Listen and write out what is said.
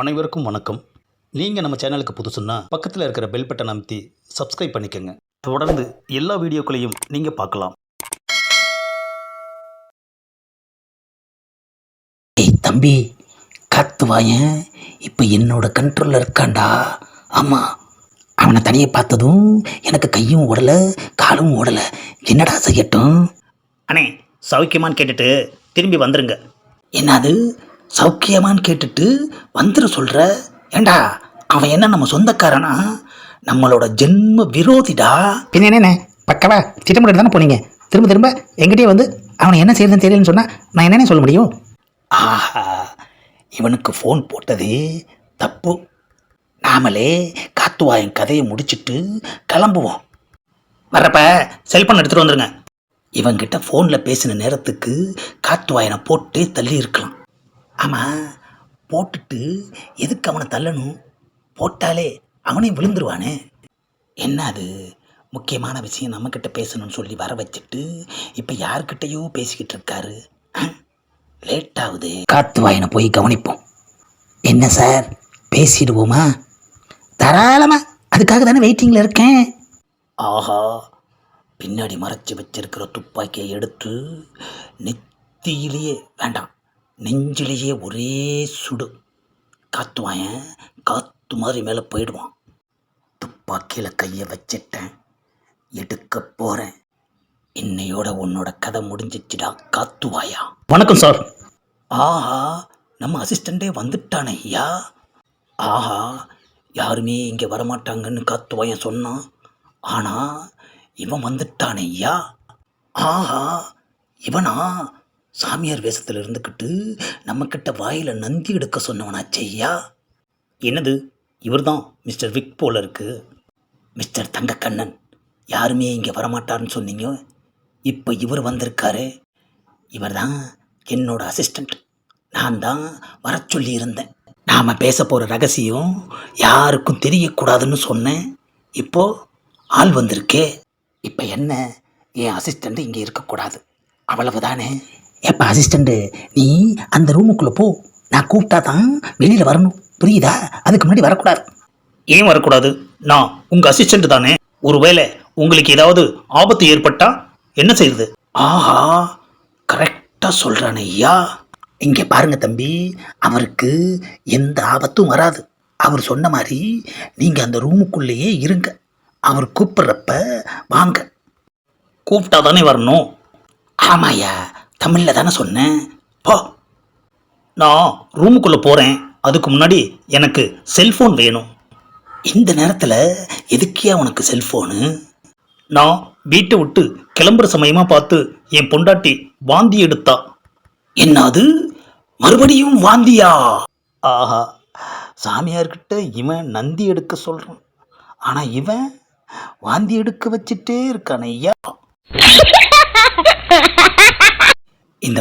அனைவருக்கும் வணக்கம். நீங்கள் நம்ம சேனலுக்கு புதுசுன்னா பக்கத்தில் இருக்கிற பெல் பட்டனை அமைத்தி சப்ஸ்கிரைப் பண்ணிக்கோங்க. தொடர்ந்து எல்லா வீடியோக்களையும் நீங்கள் பார்க்கலாம். ஏய் தம்பி காத்து வாயன் இப்போ என்னோட கண்ட்ரோலில் இருக்கான்டா. ஆமாம் அவனை தனியை பார்த்ததும் எனக்கு கையும் ஓடலை காலும் ஓடலை. என்னடா செய்யட்டும்? அண்ணே சௌக்கியமான்னு கேட்டுட்டு திரும்பி வந்துருங்க. என்னது? சௌக்கியமான்னு கேட்டுட்டு வந்துட சொல்கிற ஏண்டா அவன் என்ன நம்ம சொந்தக்காரனா? நம்மளோட ஜென்ம விரோதிடா. பின்ன என்னண்ணே பக்கவா திட்டமிட்டு தானே போனீங்க? திரும்ப திரும்ப எங்கிட்டே வந்து அவனை என்ன செய்யறதுன்னு தெரியலன்னு சொன்னால் நான் என்னென்ன சொல்ல முடியும்? ஆஹா இவனுக்கு ஃபோன் போட்டதே தப்பு. நாமளே காத்துவாயன் கதையை முடிச்சிட்டு கிளம்புவோம். வர்றப்ப செல்போன் எடுத்துகிட்டு வந்துருங்க. இவங்கிட்ட ஃபோனில் பேசின நேரத்துக்கு காத்துவாயனை போட்டே தள்ளி இருக்கலாம். ஆமாம் போட்டுட்டு எதுக்கு அவனை தள்ளணும்? போட்டாலே அவனே விழுந்துருவானே. என்ன அது முக்கியமான விஷயம் நம்மக்கிட்ட பேசணும்னு சொல்லி வர வச்சுட்டு இப்போ யார்கிட்டயோ பேசிக்கிட்டு இருக்காரு. லேட் ஆகுது காத்துவாயனை போய் கவனிப்போம். என்ன சார்? பேசிடுவோமா? தாராளமாக அதுக்காக தானே வெயிட்டிங்கில் இருக்கேன். ஆஹா பின்னாடி மறைச்சி வச்சிருக்கிற துப்பாக்கியை எடுத்து நெத்தியிலேயே வேண்டாம். நெஞ்சிலேயே ஒரே சுடு. காத்துவாயன். காத்து மாதிரி மேலே போயிடுவான். துப்பாக்கியில் கையை வச்சிட்டேன். எடுக்க போகிறேன் இன்னையோட உன்னோட கதை முடிஞ்சிச்சுடா. காத்துவாயா? வணக்கம் சார். ஆஹா நம்ம அசிஸ்டண்ட்டே வந்துட்டானே ஐயா. ஆஹா யாருமே இங்கே வரமாட்டாங்கன்னு காத்துவாயன் சொன்னான். ஆனால் இவன் வந்துட்டானே ஐயா. ஆஹா இவனா? சாமியார் வேஷத்தில் இருந்துக்கிட்டு நம்மக்கிட்ட வாயில் நந்தி எடுக்க சொன்னவனாச்சே ஐயா என்னது? இவர்தான் மிஸ்டர் விக் போல இருக்கு. மிஸ்டர் தங்கக்கண்ணன் யாருமே இங்கே வரமாட்டார்னு சொன்னீங்க? இப்போ இவர் வந்திருக்காரு. இவர் தான் என்னோட அசிஸ்டண்ட் நான் தான் வர சொல்லியிருந்தேன். நாம் பேச போகிற ரகசியம் யாருக்கும் தெரியக்கூடாதுன்னு சொன்னேன். இப்போது ஆள் வந்திருக்கே. இப்போ என்ன? என் அசிஸ்டண்ட் இங்கே இருக்கக்கூடாது. அவ்வளவுதானே? எப்போ அசிஸ்டண்ட்டு நீ அந்த ரூமுக்குள்ளே போ. நான் கூப்பிட்டா தான் வெளியில் வரணும். புரியுதா? அதுக்கு முன்னாடி வரக்கூடாது. ஏன் வரக்கூடாது? நான் உங்கள் அசிஸ்டண்ட் தானே. ஒருவேளை உங்களுக்கு ஏதாவது ஆபத்து ஏற்பட்டா என்ன செய்யுது ஆஹா கரெக்டாக சொல்கிறானே ஐயா. இங்கே பாருங்க தம்பி அவருக்கு எந்த ஆபத்தும் வராது. அவர் சொன்ன மாதிரி நீங்கள் அந்த ரூமுக்குள்ளேயே இருங்க. அவர் கூப்பிட்றப்ப வாங்க. கூப்பிட்டா தானே வரணும். ஆமாய்யா. தமிழில் தானே சொன்னேன். போ. நான் ரூமுக்குள்ளே போகிறேன் அதுக்கு முன்னாடி எனக்கு செல்ஃபோன் வேணும். இந்த நேரத்தில் எதுக்கே உனக்கு செல்ஃபோனு நான் வீட்டை விட்டு கிளம்புற சமயமாக பார்த்து என் பொண்டாட்டி வாந்தி எடுத்தா. என்னது? மறுபடியும் வாந்தியா? ஆஹா. சாமியார்கிட்ட இவன் நந்தி எடுக்க சொல்கிறான் ஆனால் இவன் வாந்தி எடுக்க வச்சுட்டே இருக்கான் ஐயா.